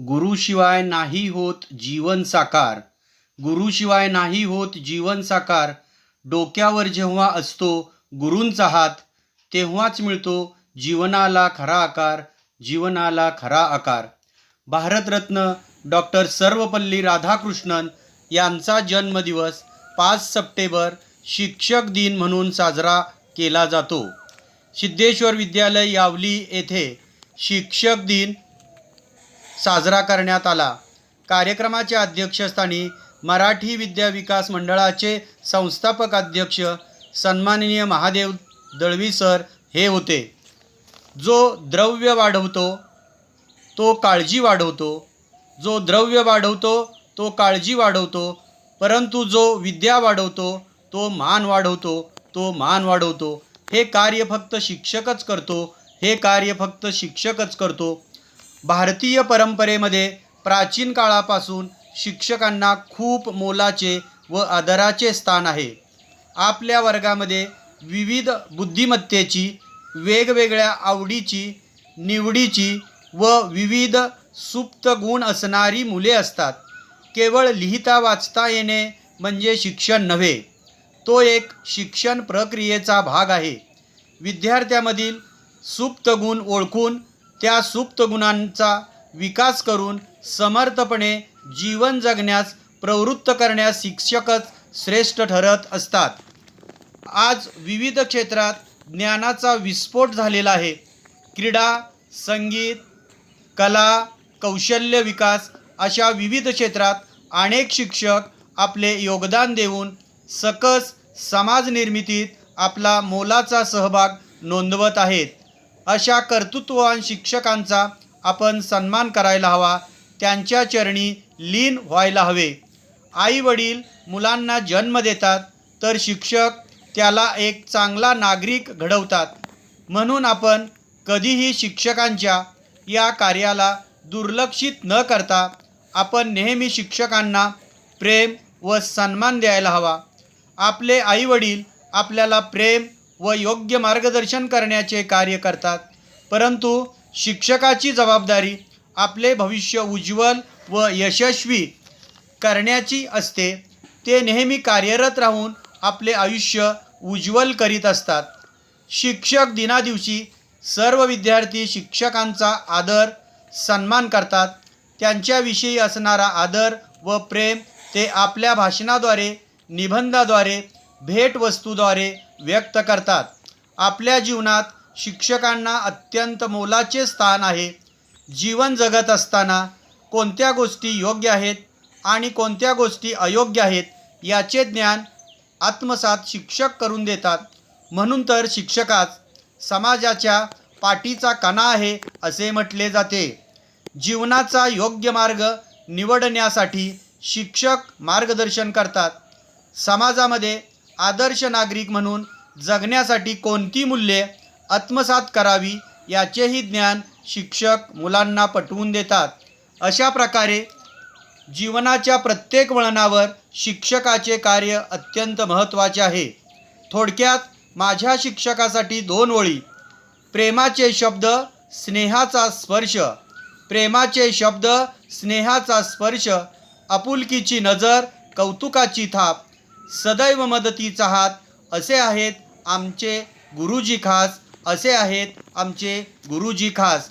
गुरुशिवाय नाही होत जीवन साकार. गुरुशिवाय नाही होत जीवन साकार. डोक्यावर जेव्हा असतो गुरूंचा हात तेव्हाच मिळतो जीवनाला खरा आकार जीवनाला खरा आकार. भारतरत्न डॉक्टर सर्वपल्ली राधाकृष्णन यांचा जन्मदिवस पाच सप्टेंबर शिक्षक दिन म्हणून साजरा केला जातो. सिद्धेश्वर विद्यालय यावली येथे शिक्षक दिन साजरा करण्यात आला. कार्यक्रमाच्या अध्यक्षस्थानी मराठी विद्या विकास मंडळाचे संस्थापक अध्यक्ष सन्माननीय महादेव दळवी सर हे होते. जो द्रव्य वाढवतो तो काळजी वाढवतो. जो द्रव्य वाढवतो तो काळजी वाढवतो. परंतु जो विद्या वाढवतो तो मान वाढवतो तो मान वाढवतो. हे कार्य फक्त शिक्षकच करतो हे कार्य फक्त शिक्षकच करतो. भारतीय परंपरेमध्ये प्राचीन काळापासून शिक्षकांना खूप मोलाचे व आदराचे स्थान आहे. आपल्या वर्गामध्ये विविध बुद्धिमत्तेची वेगवेगळ्या आवडीची निवडीची व विविध सुप्त गुण असणारी मुले असतात. केवळ लिहिता वाचता येणे म्हणजे शिक्षण नव्हे तो एक शिक्षण प्रक्रियेचा भाग आहे. विद्यार्थ्यामधील सुप्त गुण ओळखून त्या सुप्त गुणांचा विकास करून समर्थपणे जीवन जगण्यास प्रवृत्त करण्यास शिक्षकच श्रेष्ठ ठरत असतात. आज विविध क्षेत्रात ज्ञानाचा विस्फोट झालेला आहे. क्रीडा संगीत कला कौशल्य विकास अशा विविध क्षेत्रात अनेक शिक्षक आपले योगदान देऊन सकस समाज निर्मितीत आपला मोलाचा सहभाग नोंदवत आहेत. अशा कर्तृत्ववान शिक्षकांचा आपण सन्मान करायला हवा. त्यांच्या चरणी लीन व्हायला हवे. आई वडील मुलांना जन्म देतात तर शिक्षक त्याला एक चांगला नागरिक घडवतात. म्हणून आपण कधीही शिक्षकांच्या या कार्याला दुर्लक्षित न करता आपण नेहमी शिक्षकांना प्रेम व सन्मान द्यायला हवा. आपले आईवडील आपल्याला प्रेम व योग्य मार्गदर्शन करण्याचे कार्य करतात. परंतु शिक्षकाची जबाबदारी आपले भविष्य उज्ज्वल व यशस्वी करण्याची असते. ते नेहमी कार्यरत राहून आपले आयुष्य उज्ज्वल करीत असतात. शिक्षक दिनादिवशी सर्व विद्यार्थी शिक्षकांचा आदर सन्मान करतात. त्यांच्याविषयी असणारा आदर व प्रेम ते आपल्या भाषणाद्वारे निबंधाद्वारे भेटवस्तूद्वारे व्यक्त करतात. आपल्या जीवनात शिक्षकांना अत्यंत मोलाचे स्थान आहे. जीवन जगत असताना कोणत्या गोष्टी योग्य आहेत आणि कोणत्या गोष्टी अयोग्य आहेत याचे ज्ञान आत्मसात शिक्षक करून देतात. म्हणून तर शिक्षकाच समाजाच्या पाठीचा कणा आहे असे म्हटले जाते. जीवनाचा योग्य मार्ग निवडण्यासाठी शिक्षक मार्गदर्शन करतात. समाजामध्ये आदर्श नागरिक म्हणून जगण्यासाठी कोणती मूल्ये आत्मसात करावी याचेही ज्ञान शिक्षक मुलांना पटवून देतात. अशा प्रकारे जीवनाच्या प्रत्येक वळणावर शिक्षकाचे कार्य अत्यंत महत्त्वाचे आहे. थोडक्यात माझ्या शिक्षकासाठी दोन ओळी. प्रेमाचे शब्द स्नेहाचा स्पर्श. प्रेमाचे शब्द स्नेहाचा स्पर्श आपुलकीची नजर कौतुकाची थाप. सदैव मदतीचा हात असे आहेत आमचे गुरुजी खास. असे आहेत आमचे गुरुजी खास.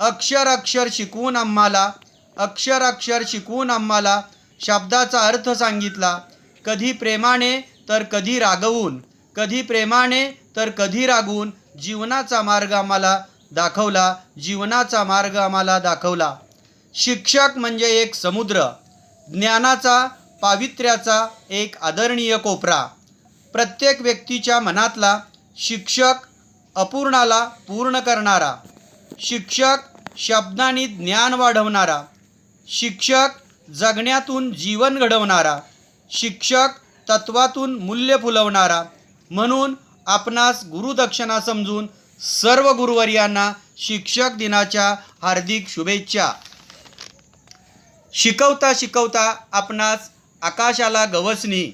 अक्षर अक्षर शिकवून आम्हाला अक्षर अक्षर शिकवून आम्हाला शब्दाचा अर्थ सांगितला. कधी प्रेमाने तर कधी रागवून. कधी प्रेमाने तर कधी रागवून जीवनाचा मार्ग आम्हाला दाखवला. जीवनाचा मार्ग आम्हाला दाखवला. शिक्षक म्हणजे एक समुद्र. ज्ञानाचा पावित्र्याचा एक आदरणीय कोपरा. प्रत्येक व्यक्तीच्या मनातला शिक्षक अपूर्णाला पूर्ण करणारा शिक्षक शब्दांनी ज्ञान वाढवणारा शिक्षक जगण्यातून जीवन घडवणारा शिक्षक तत्वातून मूल्य फुलवणारा म्हणून आपणास गुरुदक्षिणा समजून सर्व गुरुवर्यांना शिक्षक दिनाच्या हार्दिक शुभेच्छा. शिकवता शिकवता आपणास आकाशाला गवसणी.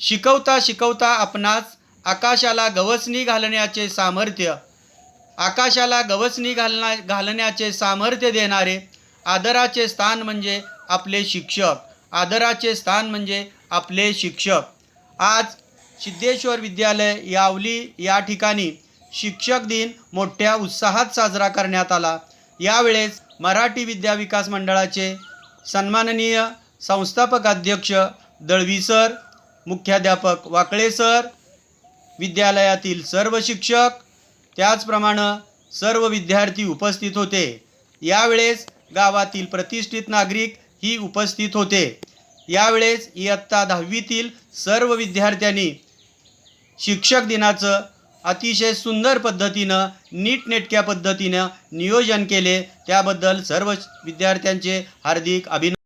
शिकवता शिकवता आपणास आकाशाला गवसणी घालण्याचे सामर्थ्य. आकाशाला गवसणी घालना घालण्याचे सामर्थ्य देणारे आदराचे स्थान म्हणजे आपले शिक्षक. आदराचे स्थान म्हणजे आपले शिक्षक. आज सिद्धेश्वर विद्यालय यावली या ठिकाणी शिक्षक दिन मोठ्या उत्साहात साजरा करण्यात आला. यावेळेस मराठी विद्या विकास मंडळाचे सन्माननीय संस्थापक अध्यक्ष दळवी सर मुख्याध्यापक वाकळे सर विद्यालयातील सर्व शिक्षक त्याचप्रमाणे सर्व विद्यार्थी उपस्थित होते. यावेळेस गावातील प्रतिष्ठित नागरिक ही उपस्थित होते. यावेळेस इयत्ता दहावीतील सर्व विद्यार्थ्यांनी शिक्षक दिनाचं अतिशय सुंदर पद्धतीनं नीटनेटक्या पद्धतीनं नियोजन केले. त्याबद्दल सर्व विद्यार्थ्यांचे हार्दिक अभिनंदन.